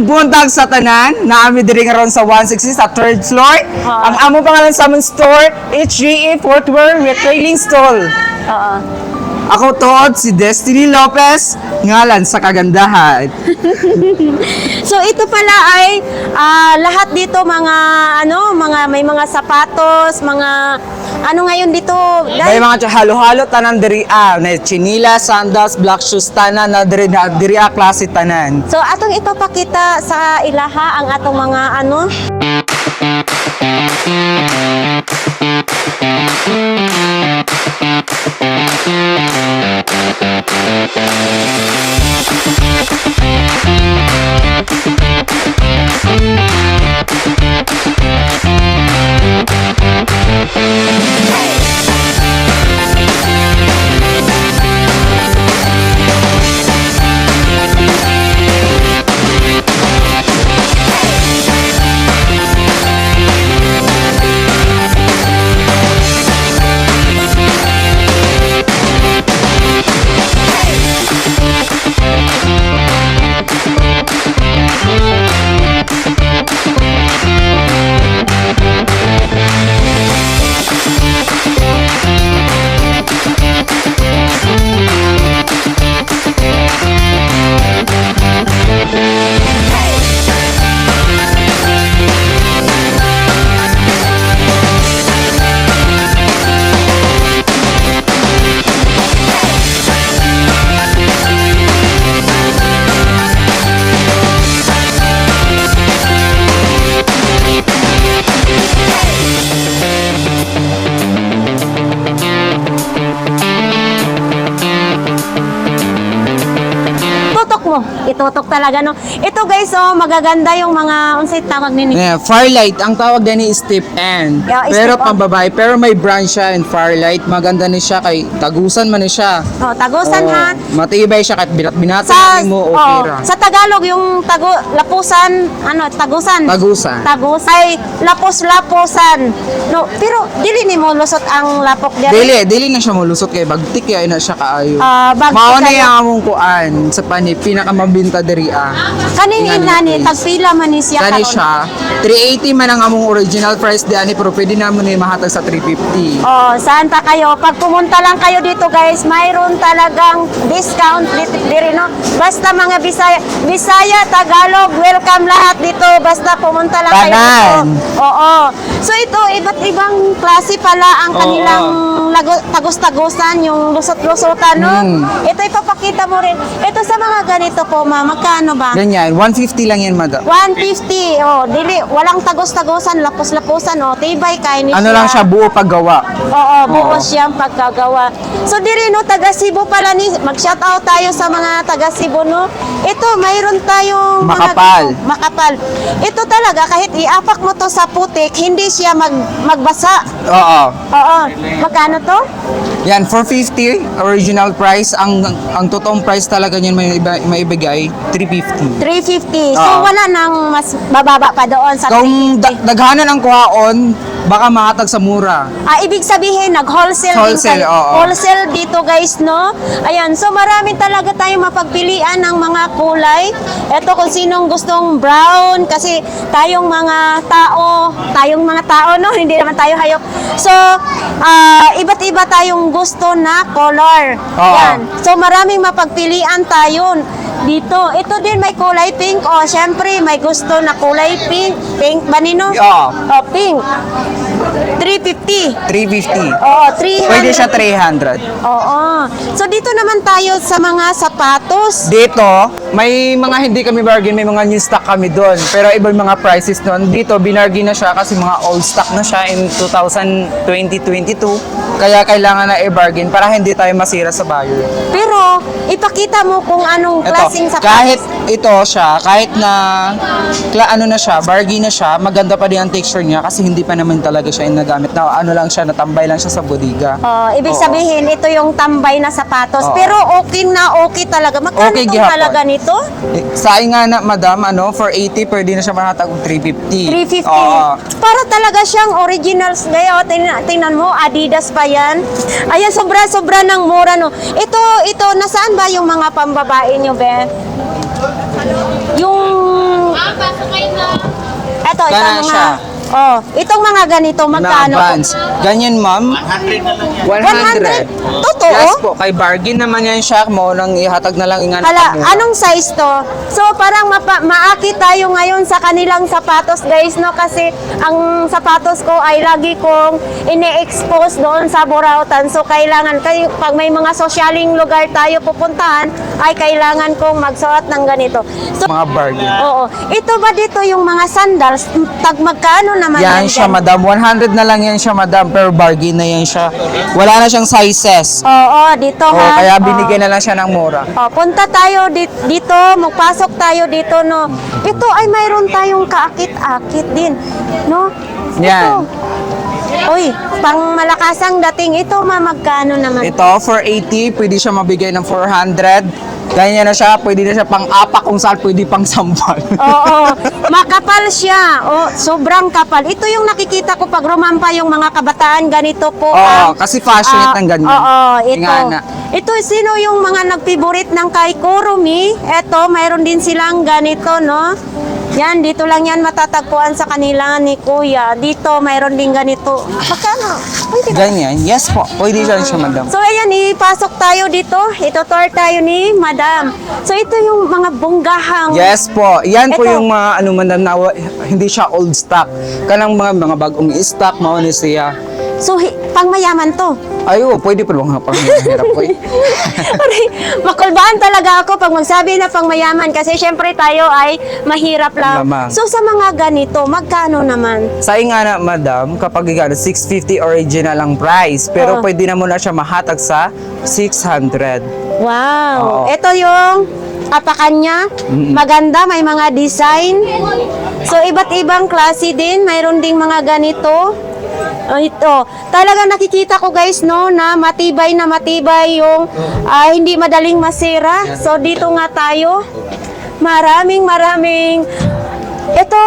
Mayong buntag sa tanan, naami diri nga ron sa 160 sa third floor. Ah. Ang among pangalan sa among store, HGA Footwear Retailing Stall. Oo. Ako tood si Destiny Lopez, ngalan sa kagandahan. So ito pala ay ah, lahat dito mga ano, mga may mga sapatos, mga ano ngayon dito. May mga tsa- halo-halo tanan diri ah, na chinila, sandals, black shoes tanan na diri na diri ah, klase tanan. So atong ipapakita sa ilaha ang atong mga ano. Itutok talaga no. Ito guys, oh, magaganda yung mga unsay tawag nini. Yeah, Farlight, ang tawag din ni Step N. Yeah, pero pambabae, pero may brand siya in Farlight. Maganda ni siya kay tagusan man ni siya. Oh, tagusan Oo, ha. Matibay siya kahit binat-binatan Sa mo okay oh, ra. sa Tagalog yung tago lapusan, ano, tagusan. Tagusan. Tagus ay lapos-laposan. No, pero dili ni mo lusot ang lapok diri. Dili, dili na siya mulusot kay bagtik kaya na siya kaayo. Ah, bagtik Mao na yung among kuan sa pani pinakamabinta diri ah. Kaning niyo, please. tagpila man ni siya Kani karon. siya 380 man ang among original price di ani pero pwede na mo ni mahatag sa 350. Oh, saan pa kayo? Pag pumunta lang kayo dito guys, mayroon talagang discount dito diri no. Basta mga Bisaya, Bisaya, Tagalog, welcome lahat dito. Basta pumunta lang kayo dito. Oo. So ito, iba't ibang klase pala ang Oo. kanilang lago- tagos-tagusan, yung lusot-lusotan, no? Mm. Ito ipapakita mo rin. Ito sa mga ganito po, ma, magkano ba? Ganyan, 150 lang yan, madam. 150. Oh, dili walang tagos-tagusan, lapos-laposan, oh. Tibay kay ni Ano lang siya buo paggawa. Oo, buo Oo. siyang pagkagawa. So diri no taga Cebu pala ni mag-shout out tayo sa mga taga Cebu no. Ito mayroon tayong mga- Makapal. makapal. Ito talaga kahit iapak mo to sa putik, hindi siya mag magbasa. Oo. Oo. Magkano to? Yan, 450 original price. Ang ang totoong price talaga niyan may iba, may ibigay 350. 350. So Oo. wala nang mas bababa pa doon sa Kung 350. da- daghanan ang kuhaon, baka mahatag sa mura. Ah, ibig sabihin, nag-wholesale din Wholesale, oo. Wholesale dito guys, no? Ayan, so marami talaga tayong mapagpilian ng mga kulay. Ito kung sinong gustong brown, kasi tayong mga tao, tayong mga tao, no? Hindi naman tayo hayop. So, ah, iba't iba tayong gusto na color. Oo. Yan. So, maraming mapagpilian tayo dito. Ito din may kulay pink. O, syempre, may gusto na kulay pink. Pink ba nino? Oo. O, pink. 350. 350. Oo, 300. Pwede siya 300. Oo. So dito naman tayo sa mga sapatos. Dito, may mga hindi kami bargain, may mga new stock kami doon. Pero ibang mga prices doon. Dito, binargain na siya kasi mga old stock na siya in 2020-22. Kaya kailangan na i-bargain para hindi tayo masira sa buyer. Pero ipakita mo kung anong Ito, klaseng sapatos. kahit ito siya, kahit na kla, ano na siya, bargain na siya, maganda pa din ang texture niya kasi hindi pa naman talaga siya yung nagamit. Na ano lang siya, natambay lang siya sa bodega. Oh, ibig Oo. sabihin ito yung tambay na sapatos. Oo. Pero okay na okay talaga. Magkano Okay, gihapon. talaga nito? Eh, nga na, madam, ano, for 80, pwede na siya mahatag ng 350. 350. Oo. Para talaga siyang originals ngayon. Tingnan, tingnan mo, Adidas pa yan. Ayan, sobra-sobra ng mura, no. Ito, ito, nasaan ba yung mga pambabae nyo, Be? Yung Eto, ito Gana mga... Oh, itong mga ganito, Na magkano? po? advance. Ganyan, ma'am. 100. 100? Totoo? Yes po. Kay bargain naman yan siya. Mo nang ihatag na lang ingan. Hala, anong size to? So parang mapa, maakit tayo ngayon sa kanilang sapatos guys no kasi ang sapatos ko ay lagi kong ine-expose doon sa Burautan. So kailangan kayo pag may mga sosyaling lugar tayo pupuntahan ay kailangan kong magsuot ng ganito. So Mga bargain. Oo. Ito ba dito yung mga sandals? Tag magkano naman Yan siya, dyan? madam. 100 na lang yan siya, madam. Pero bargain na yan siya. Wala na siyang sizes. Oo, dito Oh, ha. kaya binigyan na lang siya ng mura. Oh, punta tayo di- dito, magpasok tayo dito, no. Ito ay mayroon tayong kaakit-akit din, no? Yan. Ito. Uy, pang malakasang dating ito, ma, magkano naman? Ito, for 80, pwede siya mabigay ng 400. Ganyan na siya, pwede na siya pang apak kung saan pwede pang sampal. Oo, makapal siya. Oh, sobrang kapal. Ito yung nakikita ko pag rumampa yung mga kabataan, ganito po. Oo, ang- kasi fashionate ah, ng ganyan. Oo, ito. Nga na. Ito, sino yung mga nagpiborit ng kay Kurumi? Ito, mayroon din silang ganito, no? Yan, dito lang yan matatagpuan sa kanila ni Kuya. Dito, mayroon din ganito. Magkano? Pwede ba? Ganyan. Yes po. Pwede siya siya, madam. So ayan, ipasok tayo dito. Ito tour tayo ni Madam. So ito yung mga bunggahang. Yes po. Yan po Ito. yung mga ano madam na hindi siya old stock. Kanang mga mga bagong stock mao ni siya. So pangmayaman to. Ayo, pwede pa lang pang hirap po. eh. Aray, Makulbaan talaga ako pag magsabi na pangmayaman kasi syempre tayo ay mahirap lang. Lamang. So sa mga ganito, magkano naman? Sa nga na, madam, kapag ikaw 650 original ang price, pero Oo. pwede na mo na siya mahatag sa 600. Wow. Oo. Ito yung apakan niya. Maganda, may mga design. So iba't ibang klase din. Mayroon ding mga ganito. Oh, ito. Talaga nakikita ko guys no na matibay na matibay yung ah, hindi madaling masira. So dito nga tayo. Maraming maraming ito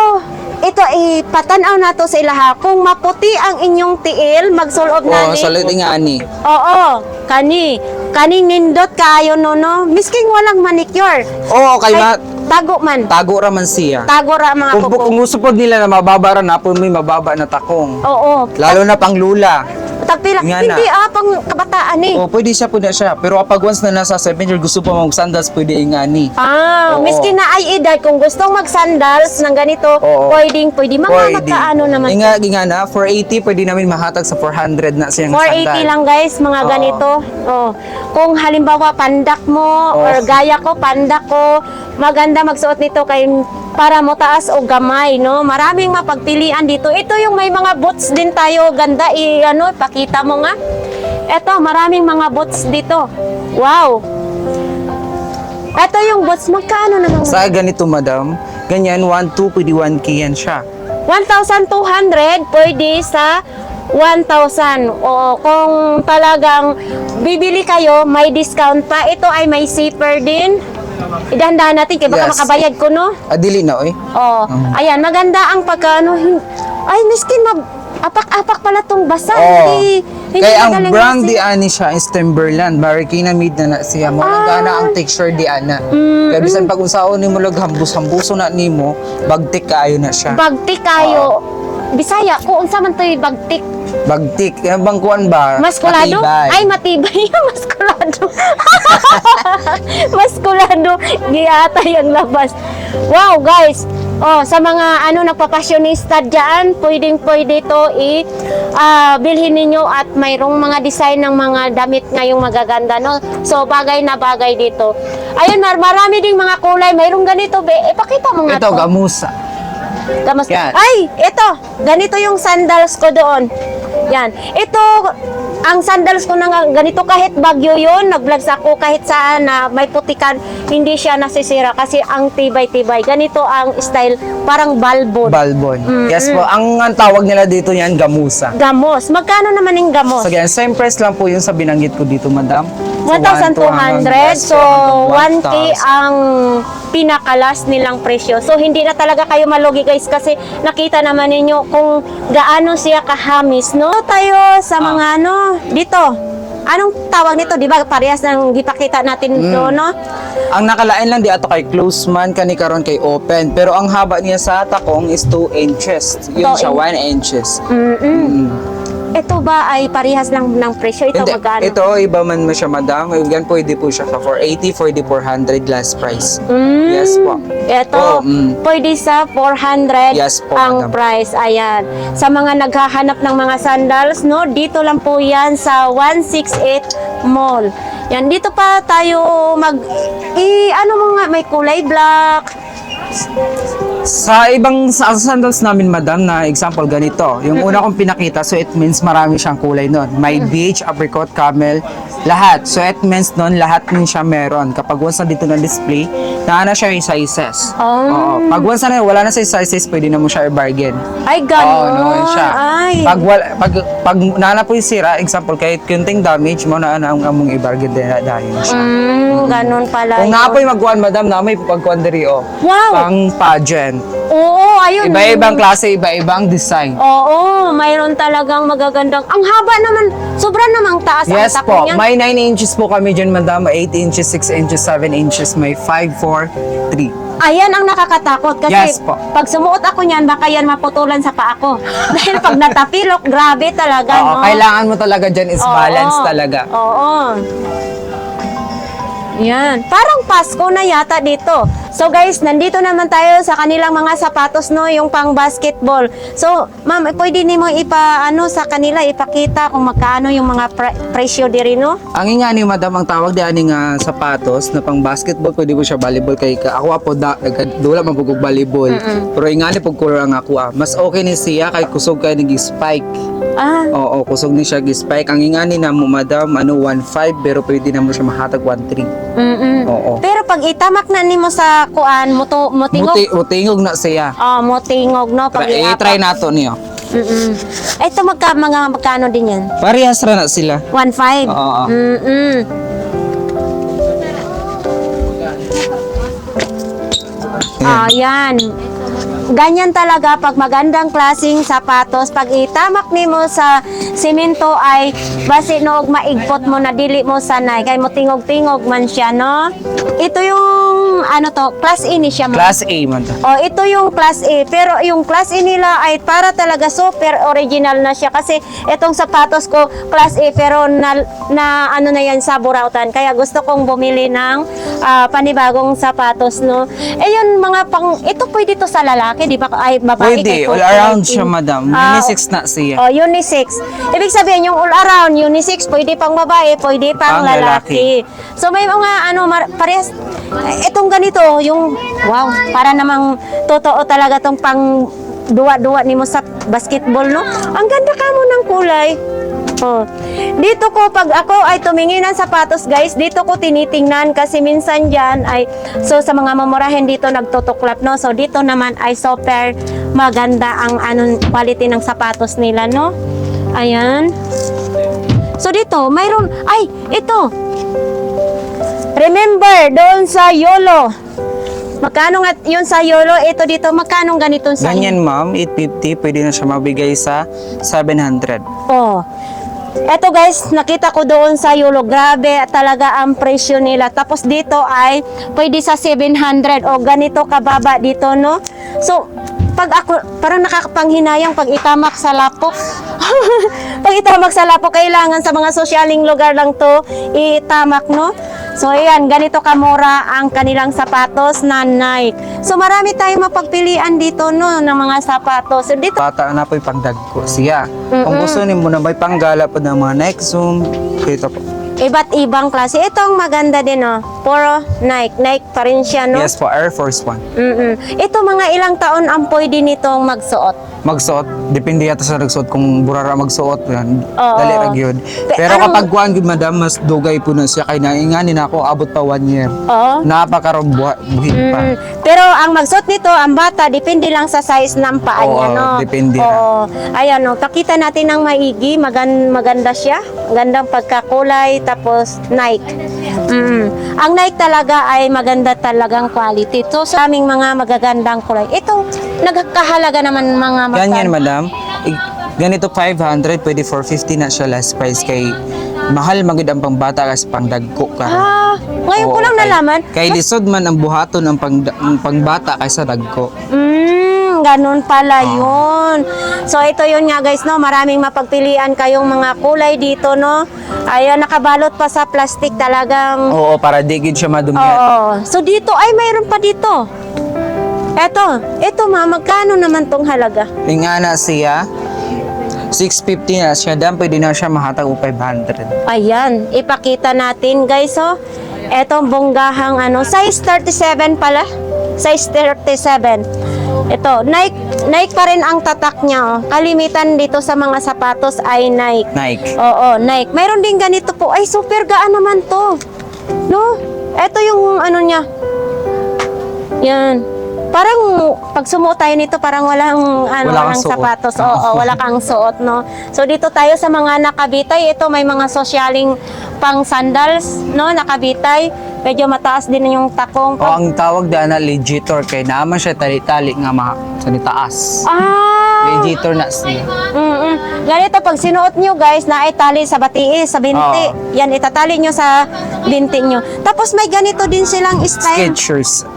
ito ipatanaw na to sa ilaha. Kung maputi ang inyong tiil, magsulob na Oh, ni. sa nga ani. Oo, kani. Kaning nindot kayo no no. Misking walang manicure. Oo, kay ma Ay, tago man. tago ra man siya. Tago ra mga Kung, kuko. kung po nila na mababa ra na po may mababa na takong. Oo. Lalo na pang lula. Tagpila. Nga na. Hindi ah, pang kabataan eh. Oh, pwede siya po na siya. Pero kapag once na nasa 7 year gusto pa mag sandals, pwede ingani. Ah, Oo. miskin na ay edad kung gustong mag-sandals ng ganito, Oo. pwedeng pwede. Mga Pwede. magkaano naman. Inga, inga na, 480 pwede namin mahatag sa 400 na siyang 480 sandal. lang guys, mga Oo. ganito. Oh. Kung halimbawa pandak mo Oo. or gaya ko, pandak ko, maganda magsuot nito kay para mo taas o gamay, no? Maraming mapagpilian dito. Ito yung may mga boots din tayo, ganda i ano, pakita mo nga. Ito, maraming mga boots dito. Wow. Ito yung boots, magkano naman? Sa ganito, madam, ganyan, 1-2, pwede 1K yan siya. 1,200 pwede sa 1,000. O kung talagang bibili kayo, may discount pa. Ito ay may zipper din. Idahan-dahan natin kaya baka Yes. makabayad ko, no? Adili na, oy. Oh, ayan, maganda ang pagkano. Ay, miskin, mab- apak-apak pala tong basa. Oo. Hindi, hindi Kaya ang madaling brand di ani siya is Timberland. Marikina made na na siya. Mo Ah. gana ang texture di ana. Kaya bisan pag unsaon nimo lag hambus-hambuso na nimo, bagtik kaayo na siya. Bagtik kayo. Bisaya, kung unsa man to'y bagtik. Bagtik, eh, bang kuan ba? Maskulado? Matibay. Ay, matibay yung maskulado. maskulado. Giatay ang labas. Wow, guys. Oh, sa mga ano nagpapasyonista diyan, pwedeng pwede to i ah, bilhin ninyo at mayroong mga design ng mga damit ngayong magaganda, no? So, bagay na bagay dito. Ayun, mar marami ding mga kulay. Mayroong ganito, be. Ipakita mo nga Ito, to. gamusa. Kamas- Yan. Ay, ito. Ganito yung sandals ko doon. Yan. Ito, ang sandals ko na ganito kahit bagyo yun, nag-vlogs ako kahit saan na may putikan, hindi siya nasisira kasi ang tibay-tibay. Ganito ang style, parang balbon. Balbon. Yes po, ang, ang tawag nila dito yan, gamusa. gamos. Magkano naman yung gamos? So, again, same price lang po yung sa binanggit ko dito, madam. So, 1,200. So, 1K 1,000. ang pinakalas nilang presyo. So, hindi na talaga kayo malugi guys kasi nakita naman ninyo kung gaano siya kahamis, no? Tayo sa Ah. mga ano, dito. anong tawag nito, di ba? Parehas ng gipakita natin Mm. ito, no? Ang nakalain lang di ato kay close man kani karon kay open. Pero ang haba niya sa takong is 2 inches. Yun siya, in- 1 inches. Mm-mm. Mm. Ito ba ay parehas lang ng presyo? Ito Hindi, magkano? ito iba man mo siya madam. Yan pwede po siya sa 480, pwede 400 last price. Mm. Yes po. Ito, Oo, mm. pwede sa 400 Yes po, ang madam. price. Ayan. Sa mga naghahanap ng mga sandals, no, dito lang po yan sa 168 Mall. Yan, dito pa tayo mag, i, ano mo nga, may kulay black. Sa ibang sa sandals namin, madam, na example ganito. Yung una kong pinakita, so it means marami siyang kulay nun. May beige, apricot, camel, lahat. So it means nun, lahat din siya meron. Kapag once na dito na display, naana siya yung sizes. Oh. Oo. Pag once na wala na sa sizes, pwede na mo siya i-bargain. Ay, Oo, gano'n. naman siya. Ay. Pag, wala, pag, pag naana po yung sira, example, kahit kunting damage mo, naana ang among i-bargain din na dahil siya. Mm, ganun pala Kung yun. nga po yung magkuhan, madam, na may pagkuhan diri, oh. Wow. Pang pageant. Oo, ayun. Iba-ibang klase, iba-ibang design. Oo, mayroon talagang magagandang. Ang haba naman, sobra namang taas Yes ang po, niyan. may 9 inches po kami dyan, madam. 8 inches, 6 inches, 7 inches, may 5, 4, 3. Ayan ang nakakatakot kasi Yes po. pag sumuot ako niyan, baka yan maputulan sa paa ko. Dahil pag natapilok, grabe talaga, Oo, no? kailangan mo talaga dyan is Oo. balance talaga. Oo. Yan. Parang Pasko na yata dito. So guys, nandito naman tayo sa kanilang mga sapatos no, yung pang basketball. So, ma'am, eh, pwede nimo ipa ano sa kanila ipakita kung magkano yung mga pre- presyo diri no? Ang nga ni madam ang tawag di ani nga sapatos na pang basketball pwede mo siya volleyball kay ka ako po da nagka- dula man pugog volleyball. Pero ingani pug color ang ako ah. Mas okay ni siya kay kusog kay nag spike. Ah, Oo, kusog ni siya spike. Ang ingani na mo madam ano 1.5 pero pwede na mo siya mahatag 1.3. mm Oo. Pero pag itamak na nimo sa kuan, muto mutingog. Muti utingog na siya. Oh, mutingog no pag Try, iapak. try nato niyo. Mm-mm. Ito magka mga magkano din yan? Parehas ra na sila. 1.5. Oo, oo. Mm-mm. Ah, yan. Ganyan talaga pag magandang klasing sapatos, pag itamak nimo sa simento ay basi noog maigpot mo na dili mo sanay kay mo tingog-tingog man siya no. Ito yung ano to, class A ni siya. Class A madam. Oh, ito yung class A. Pero yung class A nila ay para talaga super original na siya kasi itong sapatos ko class A pero na, na ano na yan sa burautan. Kaya gusto kong bumili ng ah, panibagong sapatos, no. Eh yun mga pang ito pwede to sa lalaki, di ba? Ay babae Pwede, kay all around siya madam. Ah, Unisex na siya. Oh, unisex. Ibig sabihin, yung all around, unisex, pwede pang babae, pwede pang Pang lalaki. So may mga ano, mar- parehas, itong ganito, yung, wow, para namang totoo talaga tong pang duwa-duwa nimo sa basketball, no? Ang ganda ka mo ng kulay. Oh. Dito ko, pag ako ay tumingin ng sapatos, guys, dito ko tinitingnan kasi minsan dyan ay, so sa mga mamurahin dito nagtutuklap, no? So dito naman ay super maganda ang anong quality ng sapatos nila, no? Ayan. So dito, mayroon, ay, ito. Remember, doon sa YOLO. Magkano nga yun sa YOLO? Ito dito, magkano ganito sa Ganyan ma'am, 850, pwede na siya mabigay sa 700. Oh. Eto guys, nakita ko doon sa Yulo, grabe talaga ang presyo nila. Tapos dito ay pwede sa 700 o ganito kababa dito, no? So, pag ako, parang nakakapanghinayang pag itamak sa lapok. pag itamak sa lapok, kailangan sa mga sosyaling lugar lang to itamak, no? So, ayan, ganito kamura ang kanilang sapatos na Nike. So, marami tayong mapagpilian dito, no, ng mga sapatos. So, dito, Bata na po yung pangdagko siya. Kung gusto niyo muna may panggala po ng mga Nike Zoom, dito po. Iba't ibang klase. Ito ang maganda din, oh. Puro Nike. Nike pa rin siya, no? Yes po, Air Force One. Mm-mm. Ito, mga ilang taon ang pwede nitong magsuot. Magsuot, depende yata sa nagsuot kung burara magsuot yan. Oo. Dali ra gyud. Pe- Pero anong- kapag kuan gyud madam, mas dugay po na siya kay nainganin ako abot pa one year. Oo. Napakaroon buhit pa. Mm. Pero ang magsuot nito, ang bata, depende lang sa size ng paa Oo, niya, no? depende na. Oo. Ayan, no? Pakita natin ng maigi. Magan maganda siya. Gandang pagkakulay. Tapos, Nike. Mm. Ang Nike talaga ay maganda talagang quality. So, sa aming mga magagandang kulay. Ito, nagkahalaga naman mga Ganyan magkano? madam. I- ganito 500, pwede 450 na siya last price kay Mahal magid ang pangbata kasi pangdagko ka. Ah, ngayon ko lang nalaman. Kay lisod man ang buhaton ang, pang, ang pangbata kaysa dagko. Mm, ganun pala yun. So ito yun nga guys, no, maraming mapagpilian kayong mga kulay dito, no. Ayan, nakabalot pa sa plastic talagang. Oo, para di gid siya madumi. Oo. So dito, ay mayroon pa dito. Eto, eto ma, magkano naman tong halaga? Ingana siya 650 na siya dan pwede na siya mahatag og 500. Ayan, ipakita natin guys, oh. Etong bonggahang ano, size 37 pala. Size 37. Ito, Nike, Nike pa rin ang tatak niya, oh. Kalimitan dito sa mga sapatos ay Nike. Nike. Oo, Nike. Mayroon din ganito po. Ay, super gaan naman to. No? Ito yung ano niya. Yan. Parang pag sumuot tayo nito, parang walang ano, Wala walang suot. sapatos. Oo, wala kang suot, no? So dito tayo sa mga nakabitay. Ito may mga sosyaling pang sandals, no? Nakabitay. Medyo mataas din yung takong. O ang tawag da na legitor kay naman siya tali-tali nga ma sa taas. Ah! Legitor na siya. Mm-mm. Ganito, pag sinuot nyo guys, na itali sa batiis, sa binti. Oo. Yan, itatali nyo sa binti nyo. Tapos may ganito din silang style. Skechers.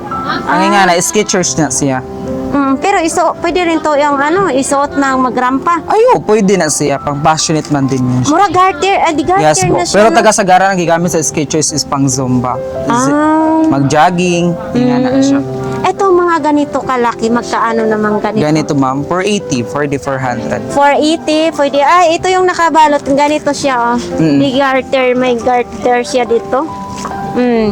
Ang nga na Skechers na siya. Mm, pero iso, pwede rin to yung ano, isuot ng magrampa. Ayo, pwede na siya pang passionate man din yun. siya. Mura garter, eh di garter Yes po. na siya. Pero no? taga Sagara ang gigamit sa Skechers is pang Zumba. Is- Ah. Mag-jogging, tingnan na siya. Mga ganito kalaki, magkaano naman ganito? Ganito ma'am, 480, 4,400. 480, pwede. Ay, ito yung nakabalot. Ganito siya, oh. Mm. Di garter, may garter siya dito. Mm.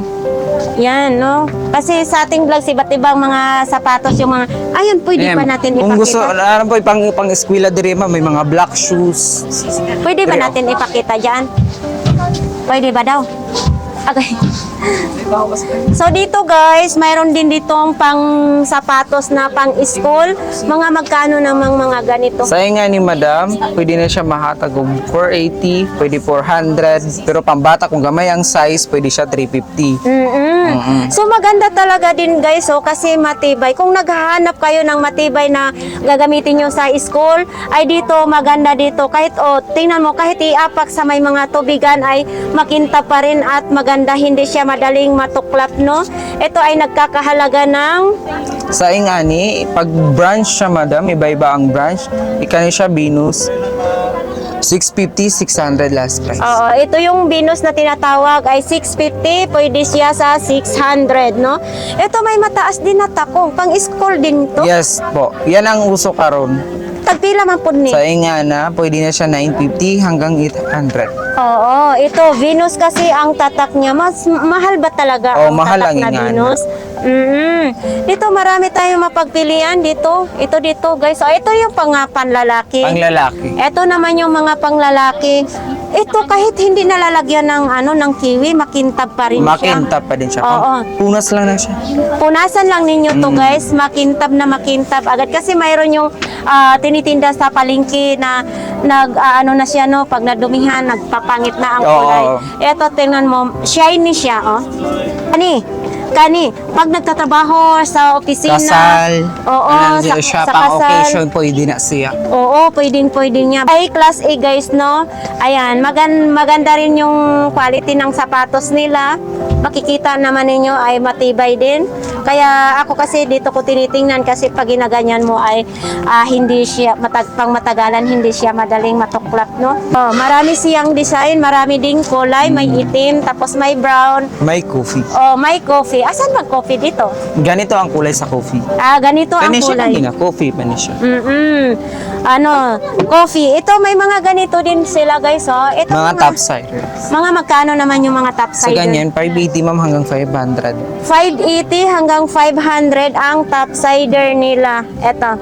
Yan, no? Kasi sa ating vlogs, iba't ibang mga sapatos yung mga... Ayun, pwede Ayan, pa natin Kung ipakita. gusto, ano po, pang, pang eskwela dire ma'am, may mga black shoes. Pwede ba Pero- natin ipakita dyan? Pwede ba daw? Okay. So dito guys, mayroon din ditong pang sapatos na pang school. Mga magkano namang mga ganito? Sa nga ni madam, pwede na siya mahatag og 480, pwede 400, pero pambata kung gamay ang size, pwede siya 350. Mm-mm. So maganda talaga din guys, oh, kasi matibay. Kung naghahanap kayo ng matibay na gagamitin nyo sa school, ay dito maganda dito. Kahit oh, tingnan mo, kahit iapak sa may mga tubigan ay makinta pa rin at maganda, hindi siya madaling matuklap, no? Ito ay nagkakahalaga ng Sa ingani, pag branch siya madam, iba-iba ang branch, ikani siya binus, 650, 600 last price. Oo, ito yung binus na tinatawag ay 650, pwede siya sa 600, no? Ito may mataas din na takong, pang school din to. Yes po, yan ang uso karon. Tagpila man po ni. Sa ingana, pwede na siya 950 hanggang 800. Oo, ito Venus kasi ang tatak niya. Mas mahal ba talaga Oo, ang mahal tatak ang na ingana. Venus? Mm Dito marami tayong mapagpilian dito. Ito dito guys. So ito yung pang panlalaki. Ang lalaki. Ito naman yung mga panglalaki. Ito kahit hindi nalalagyan ng ano ng kiwi, makintab pa rin siya. Makintab pa din siya. Oo. Punas lang na siya. Punasan lang ninyo to Mm. guys, makintab na makintab agad kasi mayroon yung ah, tinitinda sa palengke na nag ah, ano na siya no, pag nadumihan nagpapangit na ang Oo. kulay. Eto tingnan mo, shiny siya oh. Kani, kani, pag nagtatrabaho sa opisina, Kasal. Oo, sa- siya, sa pang kasal. occasion, pwede na siya. Oo, pwedeng pwede niya. Ay, class A guys, no? Ayan, magan maganda rin yung quality ng sapatos nila. Makikita naman ninyo ay matibay din. Kaya ako kasi dito ko tinitingnan kasi pag ginaganyan mo ay ah, hindi siya matag pang matagalan, hindi siya madaling matuklap, no? Oh, marami siyang design, marami ding kulay, may itim, tapos may brown, May coffee. oh, may coffee. Asan mag coffee dito? Ganito ang kulay sa coffee. Ah, ganito ang Kani siya kulay. kanina, coffee pa ni siya. Mm-mm. Ano, coffee. Ito may mga ganito din sila guys, oh. Ito Mga topsider. Mga magkano naman yung mga top Sa ganyan, 580 ma'am hanggang 500. 580 hanggang 500 ang top sider nila. Ito.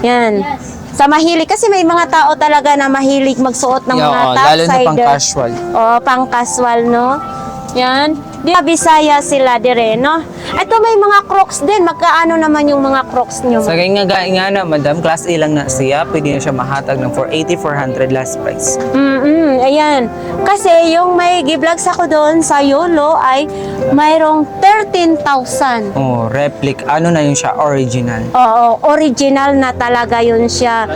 Yan. Sa mahilig, kasi may mga tao talaga na mahilig magsuot ng Yeah, mga oo, top lalo na pang casual. Oo, pang casual, no? Yan. Di ba Bisaya sila dire, no? Ito may mga crocs din. Magkaano naman yung mga crocs nyo? Sa ganyan nga, nga na, madam, class A lang na siya, pwede na siya mahatag ng 480, 400 last price. Mm-mm, ayan. Kasi yung may giblogs ako doon sa YOLO ay mayroong 13,000. Oh, replic. Ano na yun siya? Original. Oo, original na talaga yun siya.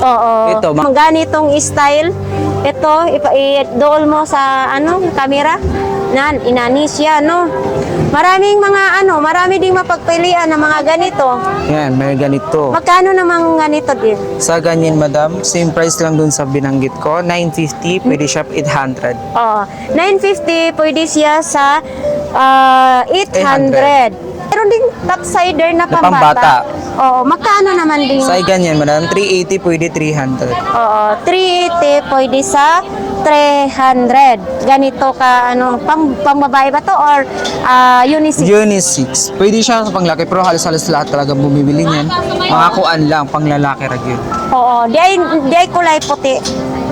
Oo. Ito, ma- ganitong style, Ito, ipa- i-doll mo sa ano, camera. Nan, inanis siya, no? Maraming mga ano, marami ding mapagpilian ng mga ganito. Yan, may ganito. Magkano namang ganito din? Sa ganyan, madam, same price lang dun sa binanggit ko. 950, pwede siya 800. Oh, 950 pwede siya sa ah, 800. Meron ding topsider na Na pambata. pambata. Oo, magkano naman din? Sa ganyan, madam, 380, pwede 300. Oo, 380 pwede sa 300. Ganito ka ano, pang pangbabae ba to or ah, unisex? Unisex. Pwede siya sa panglaki, pero halos-halos lahat talaga bumibili niyan. Mga kuan lang, panglalaki ra yun. Oo, di ay, di ay kulay puti.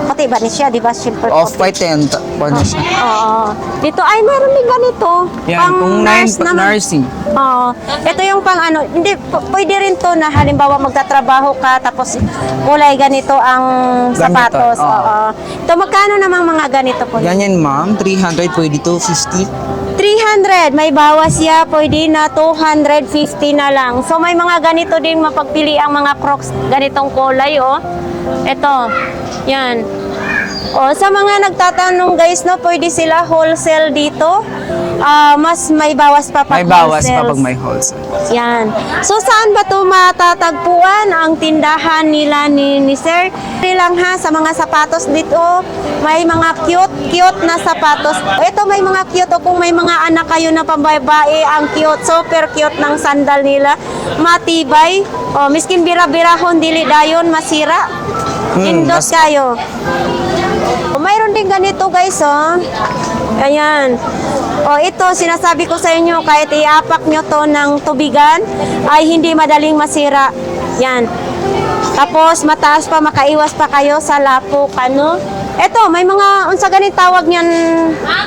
Puti ba ni siya, di ba? Puti. Off-white yan, ano siya. Oo. Dito ay meron din ganito. Yan, pang kung nine, nurse naman. nursing. Oo. Ito yung pang ano, hindi, pwede rin to na halimbawa magtatrabaho ka tapos kulay ganito ang Ganito, sapatos. oo. Oo. Ito magkano namang mga ganito po? Ganyan, ma'am, 300, pwede 250. 300, may bawas siya, pwede na 250 na lang. So may mga ganito din mapagpili ang mga crocs, ganitong kulay oh. Ito, yan. O, sa mga nagtatanong guys, no, pwede sila wholesale dito. Ah, mas may bawas pa pag May bawas pa pag may wholesale. Yan. So saan ba to matatagpuan ang tindahan nila ni, ni Sir? Hindi lang ha, sa mga sapatos dito, may mga cute, cute na sapatos. Ito may mga cute o kung may mga anak kayo na pambabae, ang cute, super cute ng sandal nila. Matibay. O, miskin bira-birahon, dili dayon, masira. Hmm, Indot mas- kayo. O, mayroon din ganito guys, oh. Ayan. O ito, sinasabi ko sa inyo, kahit iapak nyo to ng tubigan, ay hindi madaling masira. Yan. Tapos, mataas pa, makaiwas pa kayo sa lapok, ano? Ito, may mga, unsa ganit tawag niyan,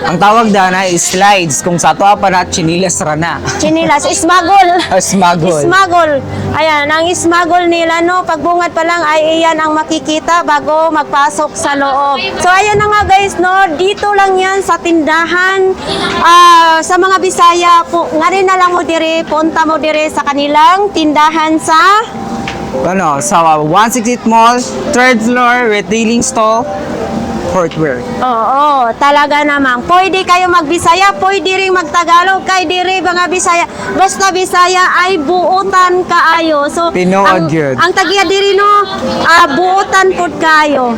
Ang tawag dana is slides. Kung sa to pa na, chinilas ra na. chinilas, ismagol. Smuggle. Ismagol. Ayan, ang ismagol nila, no, pagbungad pa lang ay iyan ang makikita bago magpasok sa loob. So, ayan na nga guys, no, dito lang yan sa tindahan. Ah, sa mga Bisaya, po, nga rin na lang mo dire, punta mo dire sa kanilang tindahan sa Ano, sa 168 Mall, third floor, retailing stall, footwear. Oo, talaga namang. Pwede kayo magbisaya, pwede rin magtagalog, kay dire mga Bisaya. Basta Bisaya ay buutan kaayo. So, Tinuod ang, yun. ang tagiya diri no, ah, buutan pud kayo.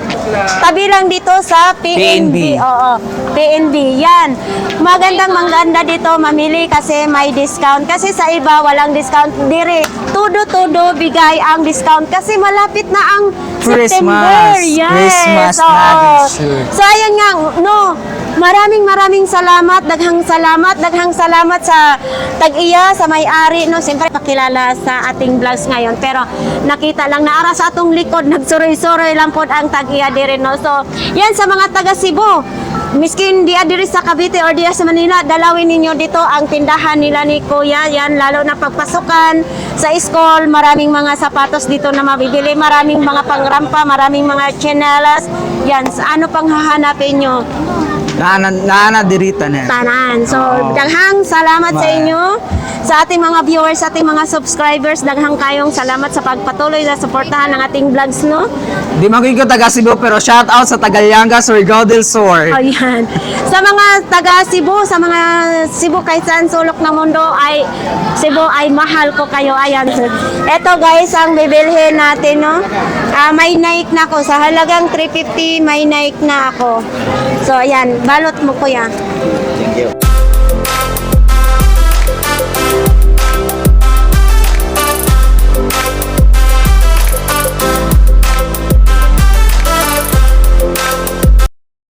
Tabi lang dito sa PNB. PNB. Oo, PNB. Yan. Magandang mangganda dito mamili kasi may discount. Kasi sa iba walang discount. Dire, tudo-tudo bigay ang discount kasi malapit na ang Christmas. September. Yes. Christmas Oo. natin, sure. So ayan nga, no, maraming maraming salamat, daghang salamat, daghang salamat sa tag-iya, sa may-ari, no, siyempre pakilala sa ating vlogs ngayon, pero nakita lang na ara sa atong likod, nagsuroy-suroy lang po ang tag-iya dire, no, so, yan sa mga taga Cebu, Miskin di diri sa Cavite or diya sa Manila, dalawin ninyo dito ang tindahan nila ni Kuya. Yan, lalo na pagpasukan sa school, maraming mga sapatos dito na mabibili, maraming mga pangrampa, maraming mga chinelas. Yan, sa ano pang hahanapin nyo? Naana, naana dirita na. Tanan. So, Oo. daghang salamat sa Ma- inyo. Sa ating mga viewers, sa ating mga subscribers, daghang kayong salamat sa pagpatuloy na suportahan ng ating vlogs, no? Di magiging ko taga Cebu, pero shout out sa Tagalyanga, Surigao del Sur. Ayan. Sa mga taga Cebu, sa mga Cebu kahit saan sulok ng mundo ay Cebu ay mahal ko kayo. Ayan. Ito guys ang bibilhin natin, no? Ah, may Nike na ako. Sa halagang 350, may Nike na ako. So, ayan. Balot mo kuya. Thank you.